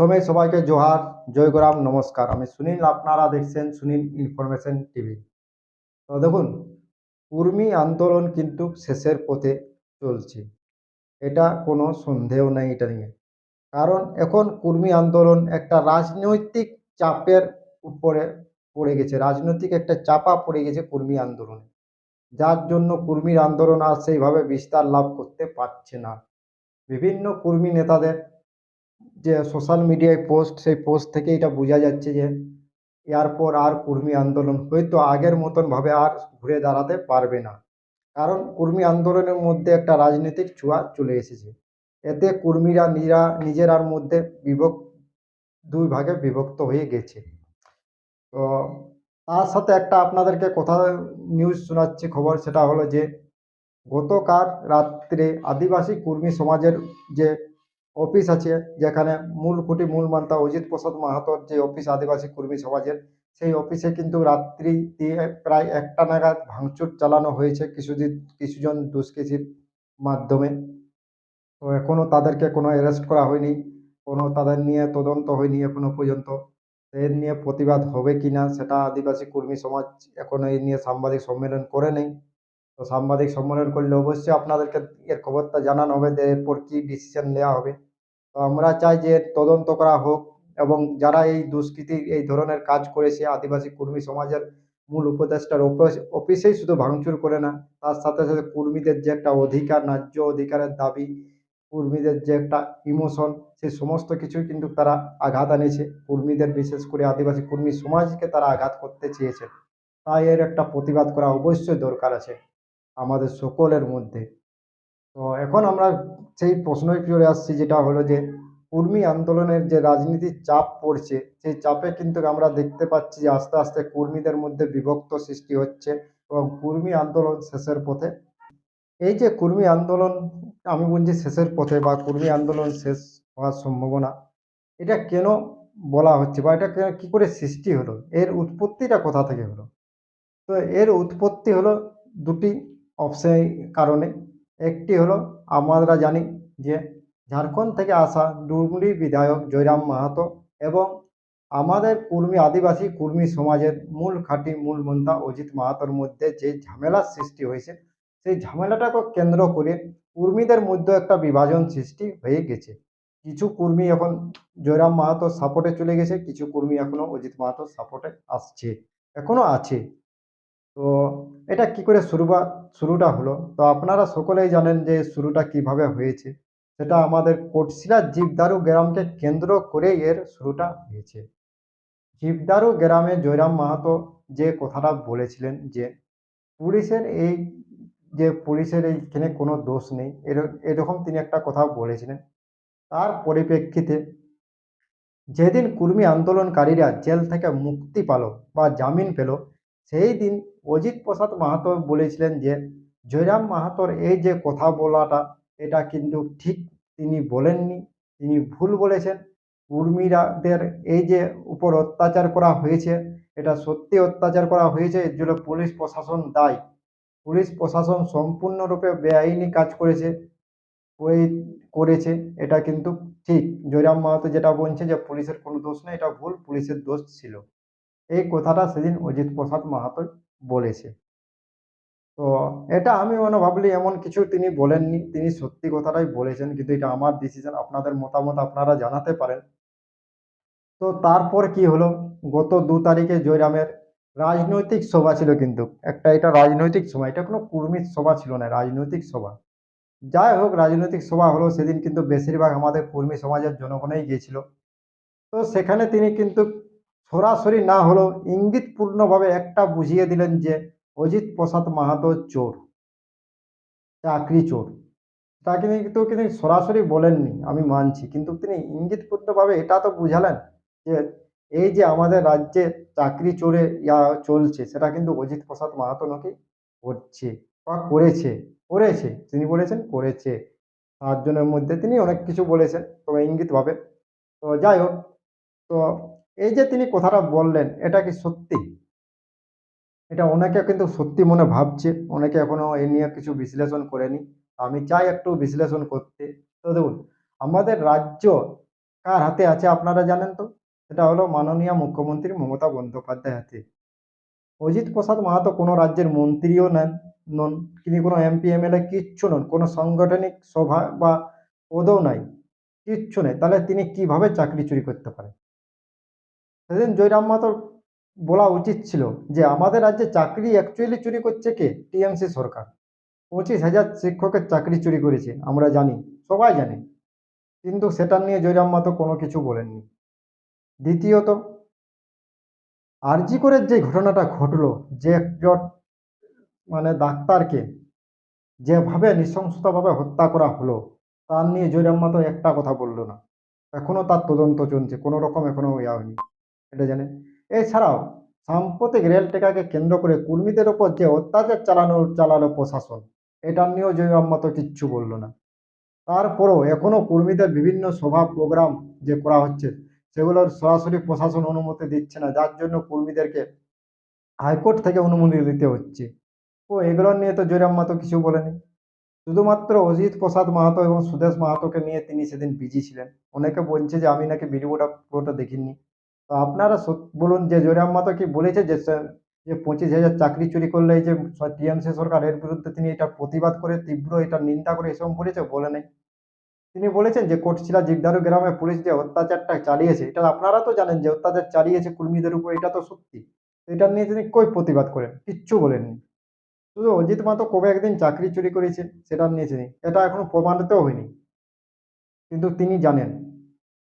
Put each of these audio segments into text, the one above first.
প্রথমেই সবাইকে জোহার জয়গ্রাম নমস্কার। আমি সুনীল, আপনারা দেখছেন সুনীল ইনফরমেশন টিভি। তো দেখুন কুর্মী আন্দোলন কিন্তু শেষের পথে চলছে। এটা কোনো সন্দেহ নেই এটা নিয়ে। কারণ এখন কুর্মী আন্দোলন একটা রাজনৈতিক চাপের উপরে পড়ে গেছে, রাজনৈতিক একটা চাপা পড়ে গেছে কুর্মী আন্দোলনে। যার জন্য কুর্মীর আন্দোলন আর সেইভাবে বিস্তার লাভ করতে পারছে না। বিভিন্ন কুর্মী নেতাদের যে সোশ্যাল মিডিয়ায় পোস্ট সেই পোস্ট থেকে এটা বোঝা যাচ্ছে যে এরপর আর কুর্মী আন্দোলন, হয়তো আগের মতন ভাবে আর ঘুরে দাঁড়াতে পারবে না। কারণ কুর্মী আন্দোলনের মধ্যে একটা রাজনৈতিক ছোঁয়া চলে এসেছে। এতে কুর্মীরা নিজেরা, নিজেরার মধ্যে বিভক্ত, দুই ভাগে বিভক্ত হয়ে গেছে। তো তার সাথে একটা আপনাদেরকে কথা নিউজ শোনাচ্ছি, খবর সেটা হলো যে গতকাল রাত্রে আদিবাসী কুর্মী সমাজের যে অফিস আছে, যেখানে মূল খুঁটি মূল মান্তা অজিত প্রসাদ মাহাতোর যে অফিস আদিবাসী কর্মী সমাজের, সেই অফিসে কিন্তু রাত্রি দিয়ে প্রায় একটা নাগাদ ভাঙচুর চালানো হয়েছে কিছুদিন কিছুজন দুষ্কৃতীর মাধ্যমে। তো এখনও তাদেরকে কোনো অ্যারেস্ট করা হয়নি, কোনো তাদের নিয়ে তদন্ত হয়নি এখনও পর্যন্ত। এর নিয়ে প্রতিবাদ হবে কি না সেটা আদিবাসী কর্মী সমাজ এখনও এই নিয়ে সাংবাদিক সম্মেলন করে নেই। তো সাংবাদিক সম্মেলন করলে অবশ্যই আপনাদেরকে এর খবরটা জানানো হবে যে এরপর কী ডিসিশন নেওয়া হবে। তো আমরা চাই যে তদন্ত করা হোক এবং যারা এই দুষ্কৃতি, এই ধরনের কাজ করেছে আদিবাসী কর্মী সমাজের মূল উপদেষ্টার অফিস, অফিসেই শুধু ভাঙচুর করে না, তার সাথে সাথে কর্মীদের যে একটা অধিকার, ন্যায্য অধিকারের দাবি, কর্মীদের যে একটা ইমোশন সেই সমস্ত কিছুই কিন্তু তারা আঘাত আনেছে। কর্মীদের বিশেষ করে আদিবাসী কর্মী সমাজকে তারা আঘাত করতে চেয়েছে। তাই এর একটা প্রতিবাদ করা অবশ্যই দরকার আছে। আমাদের সকলের মধ্যে। তো এখন আমরা সেই প্রশ্নই ফিরে আসছি, যেটা হলো যে কর্মী আন্দোলনের যে রাজনীতির চাপ পড়ছে, সেই চাপে কিন্তু আমরা দেখতে পাচ্ছি যে, আস্তে আস্তে কর্মীদের মধ্যে বিভক্ত সৃষ্টি হচ্ছে এবং কর্মী আন্দোলন শেষের পথে। এই যে কর্মী আন্দোলন, আমি বলছি শেষের পথে বা কর্মী আন্দোলন শেষ হওয়ার সম্ভাবনা, এটা কেন বলা হচ্ছে বা এটা কে- কি করে সৃষ্টি হলো? এর উৎপত্তিটা কোথা থেকে হলো? তো এর উৎপত্তি হলো দুটি অপশন কারণে একটি হলো আমরা জানি যে ঝাড়খণ্ড থেকে আসা ডুমরি বিধায়ক জয়রাম মাহাতো এবং আমাদের কুর্মী আদিবাসী কুর্মী সমাজের মূল খাঁটি মূল মন্তা অজিত মাহাতোর মধ্যে যে ঝামেলার সৃষ্টি হয়েছে, সেই ঝামেলাটাকে কেন্দ্র করে কুর্মীদের মধ্যে একটা বিভাজন সৃষ্টি হয়ে গেছে। কিছু কর্মী এখন জয়রাম মাহাতোর সাপোর্টে চলে গেছে, কিছু কর্মী এখনও অজিত মাহাতোর সাপোর্টে আসছে, এখনও আছে। তো এটা কি করে শুরু শুরুটা হলো? তো আপনারা সকলেই জানেন যে শুরুটা কীভাবে হয়েছে। সেটা আমাদের কোটশিলা জীবদারু গ্রামকে কেন্দ্র করে এর শুরুটা হয়েছে। জীবদারু গ্রামে জয়রাম মাহাতো যে কথাটা বলেছিলেন যে, পুলিশের এই, যে পুলিশের এইখানে কোনো দোষ নেই। এর- এরকম তিনি একটা কথা বলেছিলেন। তার পরিপ্রেক্ষিতে যেদিন কুর্মী আন্দোলনকারীরা জেল থেকে মুক্তি পেল বা জামিন পেল, সেই দিন অজিত প্রসাদ মাহাতো বলেছিলেন যে, জয়রাম মাহাতোর এই যে কথা বলাটা, এটা কিন্তু ঠিক তিনি বলেননি। তিনি ভুল বলেছেন। কুর্মীরাদের এই যে উপর অত্যাচার করা হয়েছে, এটা সত্যি অত্যাচার করা হয়েছে। এর জন্য পুলিশ প্রশাসন দায়ী। পুলিশ প্রশাসন সম্পূর্ণরূপে বেআইনি কাজ করেছে করেছে। এটা কিন্তু ঠিক। জয়রাম মাহাতো যেটা বলছে যে, পুলিশের কোনো দোষ নেই, এটা ভুল। পুলিশের দোষ ছিল। এই কথাটা সেদিন অজিত প্রসাদ মাহাতো বলেছে। তো এটা আমি মনে ভাবলি এমন কিছু তিনি বলেননি, তিনি সত্যি কথাটাই বলেছেন, কিন্তু এটা আমার ডিসিশন আপনাদের মতামত আপনারা জানাতে পারেন। তো তারপর কি হলো? গত দু তারিখে জয়রামের রাজনৈতিক সভা ছিল কিন্তু। একটা এটা রাজনৈতিক সভা, এটা কোনো কুর্মীর সভা ছিল না, রাজনৈতিক সভা। যাই হোক, রাজনৈতিক সভা হলো, সেদিন কিন্তু বেশিরভাগ আমাদের কর্মী সমাজের জনগণেই গিয়েছিল। তো সেখানে তিনি কিন্তু সরাসরি না হলেও ইঙ্গিতপূর্ণভাবে একটা বুঝিয়ে দিলেন যে অজিত প্রসাদ মাহাতো চোর, চাকরি চোর। তা কিন্তু তিনি সরাসরি বলেননি, আমি মানছি। কিন্তু তিনি ইঙ্গিতপূর্ণভাবে এটা তো বুঝালেন যে এই যে আমাদের রাজ্যে চাকরি চোরে ইয়া চলছে, সেটা কিন্তু অজিত প্রসাদ মাহাতো নাকি করছে বা করেছে করেছে। তিনি বলেছেন করেছে। সাতজনের মধ্যে তিনি অনেক কিছু বলেছেন, তবে ইঙ্গিতভাবে। তো যাই হোক, তো এই যে তিনি কথাটা বললেন, এটা কি সত্যি? এটা অনেকে কিন্তু সত্যি মনে ভাবছে, অনেকে এখনও এ নিয়ে কিছু বিশ্লেষণ করেনি। আমি চাই একটু বিশ্লেষণ করতে। তো দেখুন, আমাদের রাজ্য কার হাতে আছে আপনারা জানেন তো? সেটা হলো মাননীয় মুখ্যমন্ত্রী মমতা বন্দ্যোপাধ্যায় হাতে। অজিত প্রসাদ মাহাতো কোনো রাজ্যের মন্ত্রীও নেন, নন। তিনি কোনো এমপি, এমএলএ কিচ্ছু নন। কোনো সাংগঠনিক সভা বা পদও নাই। কিচ্ছু নেই। তাহলে তিনি কীভাবে চাকরি চুরি করতে পারেন? সেদিন জয়রাম মাহাতোর বলা উচিত ছিল যে, আমাদের রাজ্যে চাকরি অ্যাকচুয়ালি চুরি করছে কে? টিএমসি সরকার। পঁচিশ হাজার শিক্ষকের চাকরি চুরি করেছে, আমরা জানি, সবাই জানে। কিন্তু সেটা নিয়ে জয়রাম মাহাতো কোনো কিছু বলেননি। দ্বিতীয়ত, আরজি করে যে ঘটনাটা ঘটলো, যে একজন মানে ডাক্তারকে যেভাবে নৃশংসতাভাবে হত্যা করা হলো, তার নিয়ে জয়রাম মাতো একটা কথা বলল না। এখনও তার তদন্ত চলছে, কোনো রকম এখনও ইয়া হয়নি। এটা জানেন এছাড়াও, সাম্প্রতিক রেল টেকাকে কেন্দ্র করে কর্মীদের ওপর যে অত্যাচার চালানো, চালালো প্রশাসন, এটা নিয়েও জয়রাম মাতো কিচ্ছু বলল না। তারপরও এখনও কর্মীদের বিভিন্ন সভা প্রোগ্রাম যে করা হচ্ছে, সেগুলোর সরাসরি প্রশাসন অনুমতি দিচ্ছে না, যার জন্য কর্মীদেরকে হাইকোর্ট থেকে অনুমতি দিতে হচ্ছে। ও এগুলো নিয়ে তো জয়রাম মাহাতো কিছু বলেনি। শুধুমাত্র অজিত প্রসাদ মাহাতো এবং সুদেশ মাহাতোকে নিয়ে তিনি সেদিন বিজি ছিলেন। অনেকে বলছে যে আমি নাকি ভিডিওটা পুরোটা দেখিনি। তো আপনারা বলুন যে জয়রাম মাহাতো কি বলেছে যে যে পঁচিশ হাজার চাকরি চুরি করলে এই যে টিএমসি সরকার এর বিরুদ্ধে তিনি এটা প্রতিবাদ করে, তীব্র এটা নিন্দা করে, এসব বলেছে? বলে নেই। তিনি বলেছেন যে কোটশিলা জিগদারু গ্রামে পুলিশ যে অত্যাচারটা চালিয়েছে, এটা আপনারা তো জানেন যে অত্যাচার চালিয়েছে কর্মীদের উপর, এটা তো সত্যি। এটা নিয়ে তিনি কই প্রতিবাদ করেন? কিচ্ছু বলেননি। শুধু অজিত মাতো কবে একদিন চাকরি চুরি করেছে, সেটা নিয়ে তিনি, এটা এখনও প্রমাণিতও হয়নি। কিন্তু তিনি জানেন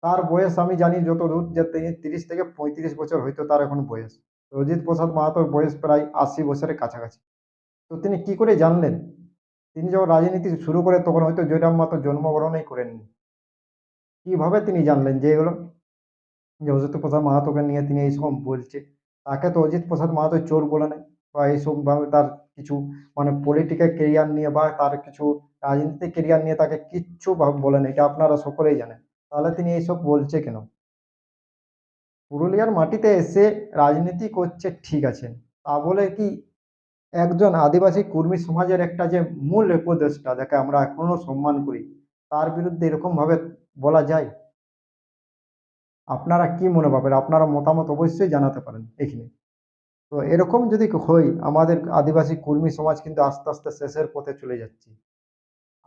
তার বয়স আমি জানি যত দূর যে তিনি তিরিশ থেকে পঁয়ত্রিশ বছর হয়তো তার এখন বয়স। অজিত প্রসাদ মাহাতোর বয়স প্রায় আশি বছরের কাছাকাছি। তো তিনি কি করে জানলেন? তিনি যখন রাজনীতি শুরু করে তখন হয়তো জয়রাম মাতো জন্মগ্রহণই করেননি। কীভাবে তিনি জানলেন যে এগুলো? যে অজিত প্রসাদ মাহাতোকে নিয়ে তিনি এইসব বলছে। তাকে তো অজিত প্রসাদ মাহাতো চোর বলে নেয় বা এইসবভাবে তার কিছু মানে পলিটিক্যাল কেরিয়ার নিয়ে বা তার কিছু রাজনীতিক কেরিয়ার নিয়ে তাকে কিচ্ছু ভাব- বলে না এটা আপনারা সকলেই জানেন। তাহলে তিনি এইসব বলছে কেন? পুরুলিয়ার মাটিতে এসে রাজনীতি করছে, ঠিক আছে। তা বলে কি একজন আদিবাসী কর্মী সমাজের একটা যে মূল উপদেষ্টা, যাকে আমরা এখনও সম্মান করি, তার বিরুদ্ধে এরকম ভাবে বলা যায়? আপনারা কি মনে পাবেন আপনারা মতামত অবশ্যই জানাতে পারেন এখানে। তো এরকম যদি হয় আমাদের আদিবাসী কর্মী সমাজ কিন্তু আস্তে আস্তে শেষের পথে চলে যাচ্ছে।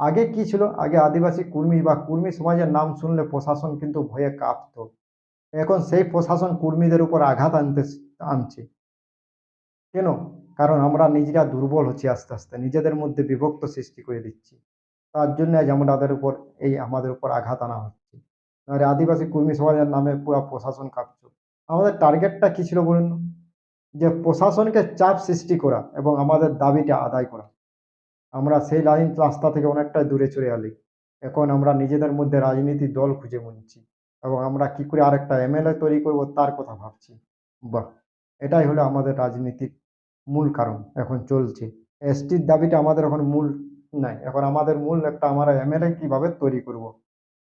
আগে কি ছিল? আগে আদিবাসী কর্মী বা কর্মী সমাজের নাম শুনলে প্রশাসন কিন্তু ভয়ে কাঁপত। এখন সেই প্রশাসন কর্মীদের উপর আঘাত আনতে আনছে। কেন? কারণ আমরা নিজেরা দুর্বল হচ্ছি আস্তে আস্তে, নিজেদের মধ্যে বিভক্ত সৃষ্টি করে দিচ্ছি। তার জন্য আজ আমাদের উপর, এই আমাদের উপর আঘাত আনা হচ্ছে। আর আদিবাসী কর্মী সমাজের নামে পুরো প্রশাসন কাঁপছে আমাদের টার্গেটটা কি ছিল বলুন? যে প্রশাসনকে চাপ সৃষ্টি করা এবং আমাদের দাবিটা আদায় করা। আমরা সেই লাইন রাস্তা থেকে অনেকটা দূরে চলে আলি এখন আমরা নিজেদের মধ্যে রাজনীতির দল খুঁজে মুনছি এবং আমরা কি করে আরেকটা এমএলএ তৈরি করব তার কথা ভাবছি। বাহ! এটাই হলো আমাদের রাজনীতির মূল কারণ। এখন চলছে। এসটির দাবিটা আমাদের এখন মূল নাই। এখন আমাদের মূল একটা আমরা এমএলএ কীভাবে তৈরি করব?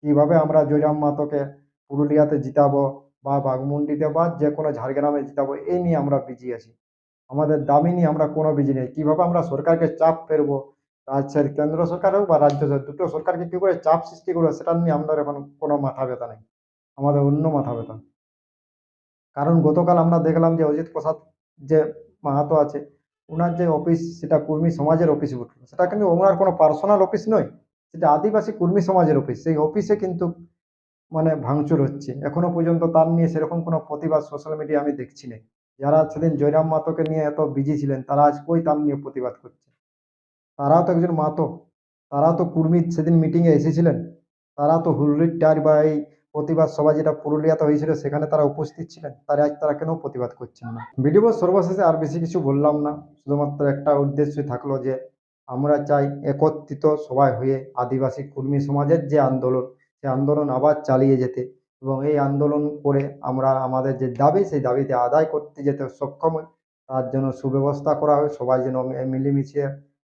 কীভাবে আমরা জয়রাম মাতোকে পুরুলিয়াতে জিতাবো বা বাঘমুন্ডিতে বা যে কোনো ঝাড়গ্রামে জিতাবো এই নিয়ে আমরা বিজি আছি। আমাদের দাবি নিয়ে আমরা কোনো বিজি নেই। কীভাবে আমরা সরকারকে চাপ ফেলব রাজ্যের কেন্দ্র সরকার হোক বা রাজ্য সরকার, দুটো সরকারকে কী করে চাপ সৃষ্টি করব সেটা নিয়ে আমাদের এখন কোনো মাথা ব্যথা নেই। আমাদের অন্য মাথা ব্যথা। কারণ গতকাল আমরা দেখলাম যে অজিত প্রসাদ যে মাহাতো আছে ওনার যে অফিস সেটা কর্মী সমাজের অফিস উঠল সেটা কিন্তু ওনার কোনো পার্সোনাল অফিস নয়, সেটা আদিবাসী কর্মী সমাজের অফিস। সেই অফিসে কিন্তু মানে ভাঙচুর হচ্ছে। এখনও পর্যন্ত তার নিয়ে সেরকম কোনো প্রতিবাদ সোশ্যাল মিডিয়া আমি দেখছি না যারা সেদিন জয়রাম মাতোকে নিয়ে এত বিজি ছিলেন, তারা আজ কই তার নিয়ে প্রতিবাদ করছে? তারাও তো একজন মাতো তারা তো কুর্মী সেদিন মিটিংয়ে এসেছিলেন, তারা তো হুল্লির টার বা এই প্রতিবাদ সভা যেটা পুরুলিয়াতে হয়েছিল, সেখানে তারা উপস্থিত ছিলেন, তারা আজ তারা কেন প্রতিবাদ করছেন না? ভিডিও সর্বশেষে আর বেশি কিছু বললাম না, শুধুমাত্র একটা উদ্দেশ্যই থাকল যে, আমরা চাই একত্রিত সবাই হয়ে আদিবাসী কুর্মী সমাজের যে আন্দোলন, সে আন্দোলন আবার চালিয়ে যেতে। এবং এই আন্দোলন করে আমরা আমাদের যে দাবি, সেই দাবিতে আদায় করতে যেতে সক্ষম হই। তার জন্য সুব্যবস্থা করা হয়। সবাই যেন মিলেমিশে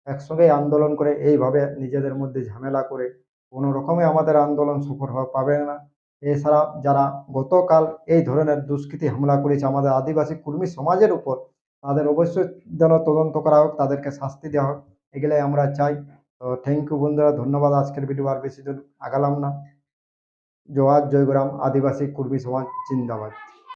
একসঙ্গে আন্দোলন করে, এইভাবে নিজেদের মধ্যে ঝামেলা করে কোনো রকমে আমাদের আন্দোলন সফল হওয়া পাবে না। এছাড়া যারা গতকাল এই ধরনের দুষ্কৃতী হামলা করেছে, আমাদের আদিবাসী কর্মী সমাজের উপর, তাদের অবশ্যই যেন তদন্ত করা হোক, তাদেরকে শাস্তি দেওয়া হোক, এগুলাই আমরা চাই। তো থ্যাংক ইউ বন্ধুরা, ধন্যবাদ। আজকের ভিডিও আর বেশি দূর আগালাম না। জোহার জয়গ্রাম আদিবাসী কুর্মী সমাজ জিন্দাবাদ।